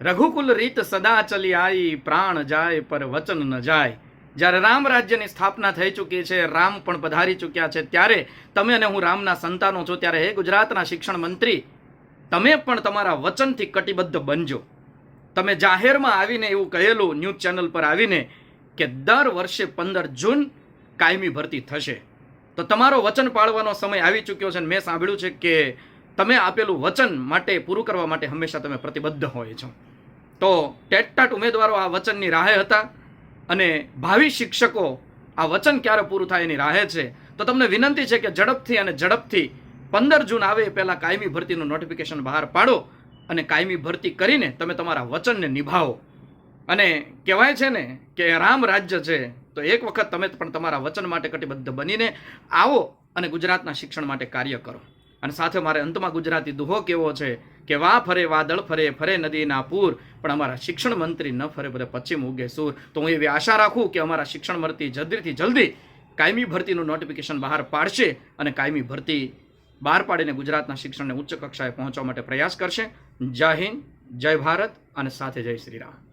રઘુકુલ રીત સદા ચલી આઈ, પ્રાણ જાય પર વચન ન જાય. જ્યારે રામ રાજ્યની સ્થાપના થઈ ચૂકી છે, રામ પણ પધારી ચૂક્યા છે, ત્યારે તમે અને હું રામના સંતાનો છો, ત્યારે હે ગુજરાતના શિક્ષણ મંત્રી, તમે પણ તમારા વચનથી કટિબદ્ધ બનજો. તમે જાહેરમાં આવીને એવું કહેલું, ન્યૂઝ ચેનલ પર આવીને, કે દર વર્ષે પંદર જૂન કાયમી ભરતી થશે. તો તમારો વચન પાળવાનો સમય આવી ચૂક્યો છે મેં સાંભળ્યું છે કે તમે આપેલું વચન માટે પૂરું કરવા માટે હંમેશા તમે પ્રતિબદ્ધ હોય છો. તો ટેટટાટ ઉમેદવારો આ વચનની રાહે હતા અને ભાવિ શિક્ષકો આ વચન ક્યારે પૂરું થાય એની રાહે છે? તો તમને વિનંતી છે કે ઝડપથી અને ઝડપથી પંદર જૂન આવે એ પહેલાં કાયમી ભરતીનું નોટિફિકેશન બહાર પાડો અને કાયમી ભરતી કરીને તમે તમારા વચનને નિભાવો. અને કહેવાય છે ને કે રામ રાજ્ય છે, તો એક વખત તમે પણ તમારા વચન માટે કટિબદ્ધ બનીને આવો અને ગુજરાતના શિક્ષણ માટે કાર્ય કરો. અને સાથે મારે અંતમાં ગુજરાતી દુહો કેવો છે કે વા ફરે વાદળ ફરે ફરે નદીના પૂર. પણ અમારા શિક્ષણ મંત્રી ન ફરે ફરે પશ્ચિમ ઉગે સૂર. તો હું એવી આશા રાખું કે અમારા શિક્ષણ મંત્રી જલ્દીથી જલ્દી કાયમી ભરતીનું નોટિફિકેશન બહાર પાડશે અને કાયમી ભરતી બહાર પાડીને ગુજરાતના શિક્ષણને ઉચ્ચ કક્ષાએ પહોંચવા માટે પ્રયાસ કરશે. જય હિન્દ, જય ભારત અને સાથે જય શ્રી રામ.